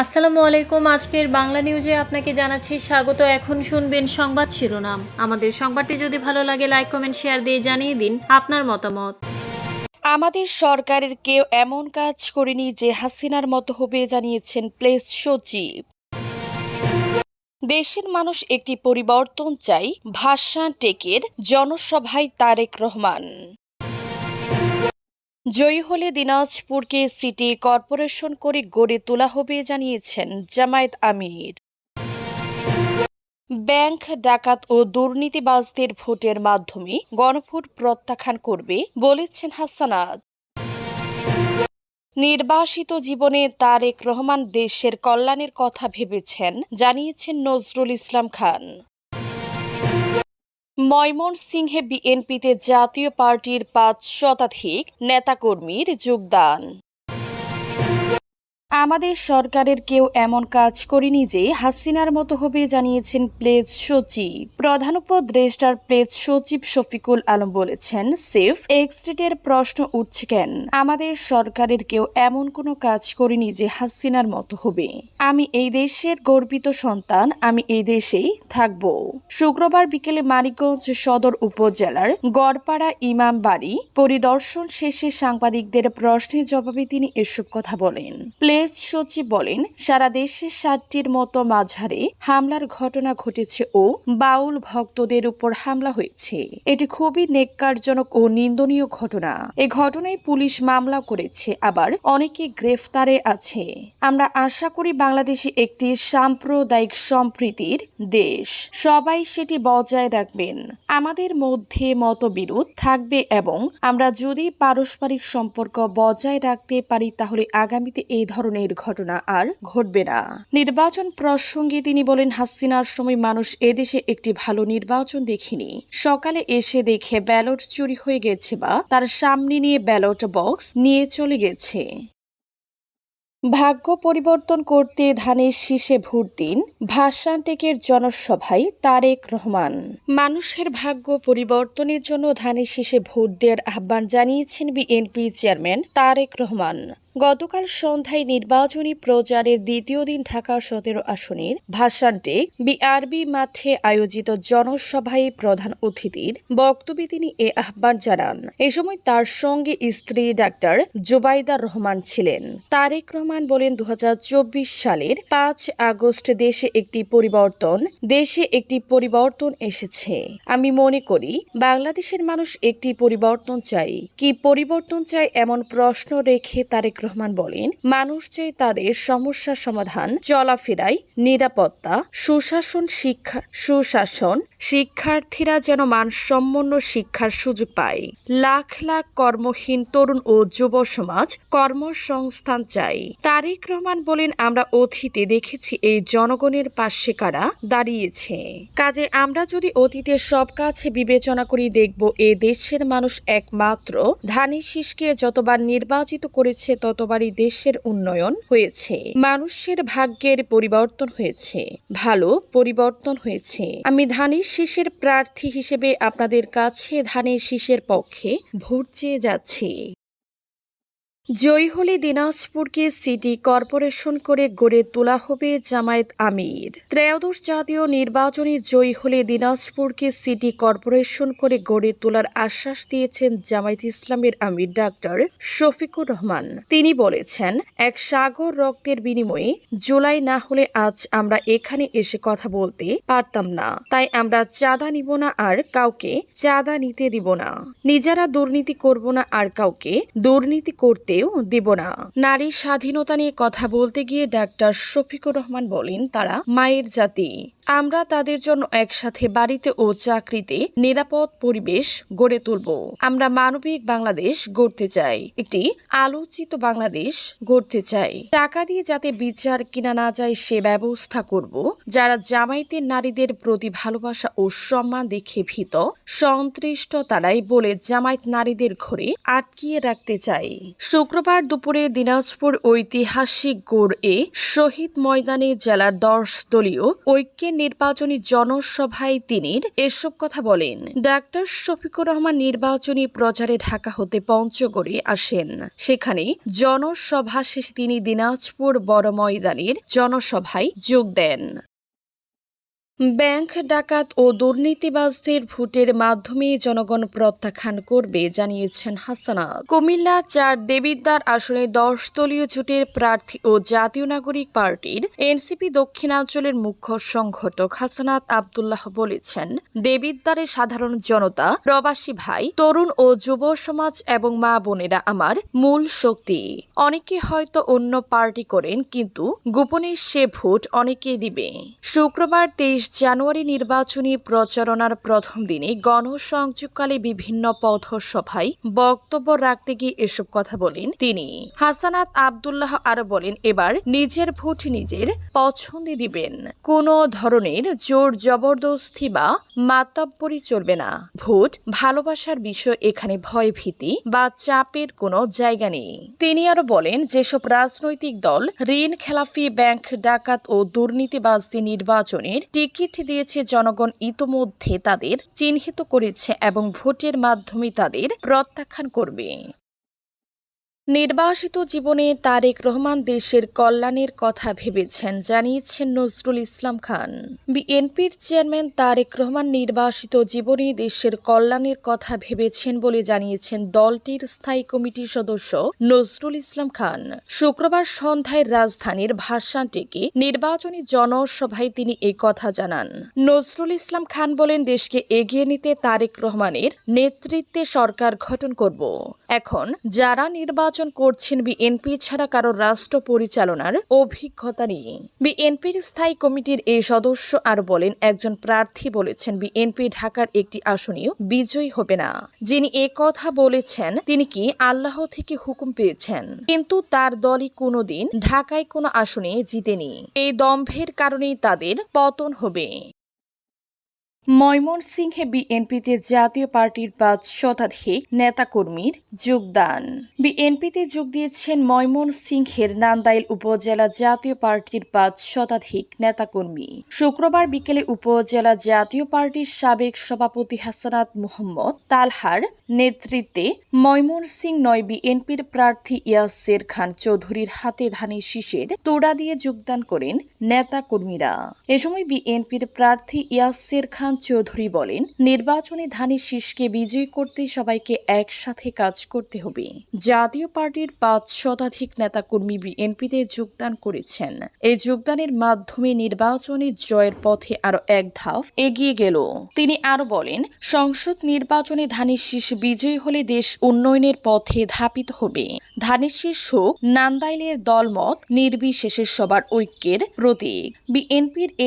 আসসালামু আলাইকুম। আজকের বাংলা নিউজে আপনাকে জানাচ্ছি স্বাগত। এখন শুনবেন সংবাদ শিরোনাম। আমাদের সংবাদটি যদি ভালো লাগে, লাইক, কমেন্ট, শেয়ার দিয়ে জানিয়ে দিন আপনার মতামত। আমাদের সরকারের কেউ এমন কাজ করেনি যে হাসিনার মতো হবে জানিয়েছেন প্লেস সচিব। দেশের মানুষ একটি পরিবর্তন চাই, ভাষা টেকের, জনসভায় তারেক রহমান। জয়ী হলে দিনাজপুরকে সিটি কর্পোরেশন করে গড়ে তোলা হবে জানিয়েছেন জামায়াত আমির। ব্যাংক ডাকাত ও দুর্নীতিবাজদের ভোটের মাধ্যমে গণভোট প্রত্যাখ্যান করবে বলেছেন হাসানাত। নির্বাসিত জীবনে তারেক রহমান দেশের কল্যাণের কথা ভেবেছেন, জানিয়েছেন নজরুল ইসলাম খান। ময়মনসিংহে বিএনপিতে জাতীয় পার্টির পাঁচ শতাধিক নেতাকর্মীর যোগদান। আমাদের সরকারের কেউ এমন কাজ করেনি যে হাসিনার মতো হবে জানিয়েছেন প্লেজ সচিব। প্রধান উপদেষ্টার প্লেজ সচিব শফিকুল আলম বলেছেন, সেফ এক্সিটের প্রশ্ন উঠছে কেন? আমাদের সরকারের কেউ এমন কোনো কাজ করেনি যে হাসিনার মতো হবে। আমি এই দেশের গর্বিত সন্তান, আমি এই দেশেই থাকব। শুক্রবার বিকেলে মানিকগঞ্জ সদর উপজেলার গড়পাড়া ইমাম বাড়ি পরিদর্শন শেষে সাংবাদিকদের প্রশ্নের জবাবে তিনি এসব কথা বলেন। প্লেজ সচিব বলেন, সারা দেশে ষাটটির মতো মাঝারে হামলার ঘটনা ঘটেছে ও বাউল ভক্তদের উপর হামলা হয়েছে। এটি খুবই নেককারজনক ও নিন্দনীয় ঘটনা। এ ঘটনায় পুলিশ মামলা করেছে, আবার অনেকে গ্রেফতারে আছে। আমরা আশা করি বাংলাদেশে একটি সাম্প্রদায়িক সম্প্রীতির দেশ। সবাই সেটি বজায় রাখবেন। আমাদের মধ্যে মতবিরোধ থাকবে এবং আমরা যদি পারস্পরিক সম্পর্ক বজায় রাখতে পারি, তাহলে আগামীতে এই ধরনের ঘটনা আর ঘটবে না। নির্বাচন প্রসঙ্গে তিনি বলেন, হাসিনার সময় মানুষ এদেশে একটি ভালো নির্বাচন দেখিনি। সকালে এসে দেখে ব্যালট চুরি হয়ে গেছে বা তার সামনে নিয়ে ব্যালট বক্স নিয়ে চলে গেছে। ভাগ্য পরিবর্তন করতে ধানের শীষে ভোট দিন ভাসান টেকের জনসভায় তারেক রহমান। মানুষের ভাগ্য পরিবর্তনের জন্য ধানের শীষে ভোট দেওয়ার আহ্বান জানিয়েছেন বিএনপি চেয়ারম্যান তারেক রহমান। গতকাল সন্ধ্যায় নির্বাচনী প্রচারের দ্বিতীয় দিন ঢাকা সতেরো আসনের ভাসানটেক বিআরবি মাঠে আয়োজিত জনসভায় প্রধান অতিথির বক্তব্যে তিনি এ আহ্বান জানান। এ সময় তার সঙ্গে স্ত্রী ডাক্তার জুবাইদা রহমান ছিলেন। তারেক রহমান বলেন দু হাজার চব্বিশ সালের পাঁচ আগস্ট দেশে একটি পরিবর্তন, দেশে একটি পরিবর্তন এসেছে। আমি মনে করি, বাংলাদেশের মানুষ একটি পরিবর্তন চাই কি পরিবর্তন চাই এমন প্রশ্ন রেখে তারেক রহমান বলেন, মানুষ চাই তাদের সমস্যার সমাধান, চলাফেরায় নিরাপত্তা, সুশাসন শিক্ষা, সুশাসন, শিক্ষার্থীরা যেন মানসম্পন্ন শিক্ষার সুযোগ পায়। লাখ লাখ কর্মহীন তরুণ ও যুব সমাজ কর্মসংস্থান চাই তারেক রহমান বলেন, আমরা অতীতে দেখেছি এই জনগণের পাশে কারা দাঁড়িয়েছে। কাজে আমরা যদি অতীতের সব কাজ বিবেচনা করি, দেখব এ দেশের মানুষ একমাত্র ধানের শীষকে যতবার নির্বাচিত করেছে ততবারই দেশের উন্নয়ন হয়েছে। মানুষের ভাগ্যের পরিবর্তন হয়েছে। ভালো পরিবর্তন হয়েছে। আমি ধানের শীষের প্রার্থী হিসেবে আপনাদের কাছে ধানের শীষের পক্ষে ভোট চেয়ে যাচ্ছি। জয়ী হলে দিনাজপুরকে সিটি কর্পোরেশন করে গড়ে তোলা হবে জামায়াত আমির। ত্রয়োদশ জাতীয় নির্বাচনে জয়ী হলে দিনাজপুরকে সিটি কর্পোরেশন করে গড়ে তোলার আশ্বাস দিয়েছেন জামায়াত ইসলামের আমির ডাক্তার শফিকুর রহমান। তিনি বলেছেন, এক সাগর রক্তের বিনিময়ে জুলাই না হলে আজ আমরা এখানে এসে কথা বলতে পারতাম না। তাই আমরা চাঁদা নিব না আর কাউকে চাঁদা নিতে দিব না। নিজেরা দুর্নীতি করব না আর কাউকে দুর্নীতি করতেও দিব না। নারী স্বাধীনতা নিয়ে কথা বলতে গিয়ে ডাক্তার শফিকুর রহমান বলেন, তারা মায়ের জাতি। আমরা তাদের জন্য একসাথে বাড়িতে ও চাকরিতে নিরাপদ পরিবেশ গড়ে তুলব। আমরা মানবিক বাংলাদেশ গড়তে চাই। একটি আলোচিত বাংলাদেশ গড়তে চাই। টাকা দিয়ে যাতে বিচার কিনা না যায়, সে ব্যবস্থা করব। যারা জামাইতের নারীদের প্রতি ভালোবাসা ও সম্মান দেখে ভীত সন্ত্রিষ্ট তারাই বলে জামায়াত নারীদের ঘরে আটকিয়ে রাখতে চাই। শুক্রবার দুপুরে দিনাজপুর ঐতিহাসিক গোড় এ শহীদ ময়দানে জেলার দশ দলীয় ঐক্যের নির্বাচনী জনসভায় তিনি এসব কথা বলেন। ডাক্তার শফিকুর রহমান নির্বাচনী প্রচারে ঢাকা হতে পঞ্চগড়ে আসেন। সেখানে জনসভা শেষে তিনি দিনাজপুর বড় ময়দানের জনসভায় যোগ দেন। ব্যাংক ডাকাত ও দুর্নীতিবাজদের ভোটের মাধ্যমে জনগণ প্রত্যাখ্যান করবে, জানিয়েছেন হাসানা। কুমিল্লা চার দেবিদ্বার আসনে দশ দলীয় জোটের প্রার্থী ও জাতীয় নাগরিক পার্টির এনসিপি দক্ষিণাঞ্চলের মুখ্য সংগঠক হাসানাত আবদুল্লাহ বলেছেন, দেবিদ্বারের সাধারণ জনতা, প্রবাসী ভাই, তরুণ ও যুব সমাজ এবং মা বোনেরা আমার মূল শক্তি। অনেকে হয়তো অন্য পার্টি করেন, কিন্তু গোপনে সে ভোট অনেকেই দিবে। শুক্রবার তেইশ জানুয়ারি নির্বাচনী প্রচারণার প্রথম দিনে গণসংযোগকালে বিভিন্ন পথসভায় বক্তব্য রাখতে গিয়ে এসব কথা বলেন তিনি। হাসানাত আবদুল্লাহ আরও বলেন, এবার নিজের ভোট নিজের পছন্দে দিবেন। কোনো ধরনের জোর জবরদস্তি বা মাতাব্বরি চলবে না। ভোট ভালোবাসার বিষয় এখানে ভয় ভীতি বা চাপের কোনো জায়গা নেই। তিনি আরও বলেন, যেসব রাজনৈতিক দল ঋণ, খেলাফি, ব্যাংক ডাকাত ও দুর্নীতিবাজদের নির্বাচনের টিকিট দিয়েছে জনগণ ইতোমধ্যে তাদের চিহ্নিত করেছে এবং ভোটের মাধ্যমে তাদের প্রত্যাখ্যান করবে। নির্বাসিত জীবনে তারেক রহমান দেশের কল্যাণের কথা ভেবেছেন, জানিয়েছেন নজরুল ইসলাম খান। বিএনপির চেয়ারম্যান তারেক রহমান নির্বাসিত জীবনে দেশের কল্যাণের কথা ভেবেছেন বলে জানিয়েছেন দলটির স্থায়ী কমিটির সদস্য নজরুল ইসলাম খান। শুক্রবার সন্ধ্যায় রাজধানীর ভাষানটিকে নির্বাচনী জনসভায় তিনি এই কথা জানান। নজরুল ইসলাম খান বলেন, দেশকে এগিয়ে নিতে তারেক রহমানের নেতৃত্বে সরকার গঠন করব। এখন যারা নির্বাচন করছেন বিএনপি ছাড়া কারও রাষ্ট্র পরিচালনার অভিজ্ঞতা নেই। বিএনপির স্থায়ী কমিটির এই সদস্য আর বলেন, একজন প্রার্থী বলেছেন, বিএনপি ঢাকার একটি আসনেও বিজয়ী হবে না। যিনি এ কথা বলেছেন, তিনি কি আল্লাহ থেকে হুকুম পেয়েছেন? কিন্তু তার দলই কোনোদিন ঢাকায় কোনো আসনে জিতেনি। এই দম্ভের কারণেই তাদের পতন হবে। ময়মনসিংহে বিএনপিতে জাতীয় পার্টির পাঁচ শতাধিক নেতাকর্মীর যোগদান। বিএনপিতে যোগ দিয়েছেন ময়মনসিংহের নান্দাইল উপজেলা জাতীয় পার্টির পাঁচ শতাধিক নেতাকর্মী। শুক্রবার বিকেলে উপজেলা জাতীয় পার্টির সাবেক সভাপতি হাসানাত মোহাম্মদ তালহার নেতৃত্বে ময়মনসিংহ নয় বিএনপির প্রার্থী ইয়াসের খান চৌধুরীর হাতে ধানের শীষের তোড়া দিয়ে যোগদান করেন নেতাকর্মীরা। এ সময় বিএনপির প্রার্থী ইয়াসের খান চৌধুরী বলেন, নির্বাচনে ধানের শীষকে বিজয়ী করতে সবাইকে একসাথে কাজ করতে হবে। জাতীয় পার্টির পাঁচ শতাধিক নেতাকর্মী বিএনপিতে যোগদান করেছেন। এই যোগদানের মাধ্যমে নির্বাচনে জয়ের পথে আরও এক ধাপ এগিয়ে গেল। তিনি আরও বলেন, সংসদ নির্বাচনে ধানের শীষ বিজয়ী হলে দেশ উন্নয়নের পথে ধাপিত হবে। ধানের শীষ হোক, নান্দাইলের দলমত নির্বিশেষে সবার ঐক্যের প্রতীক। বিএনপির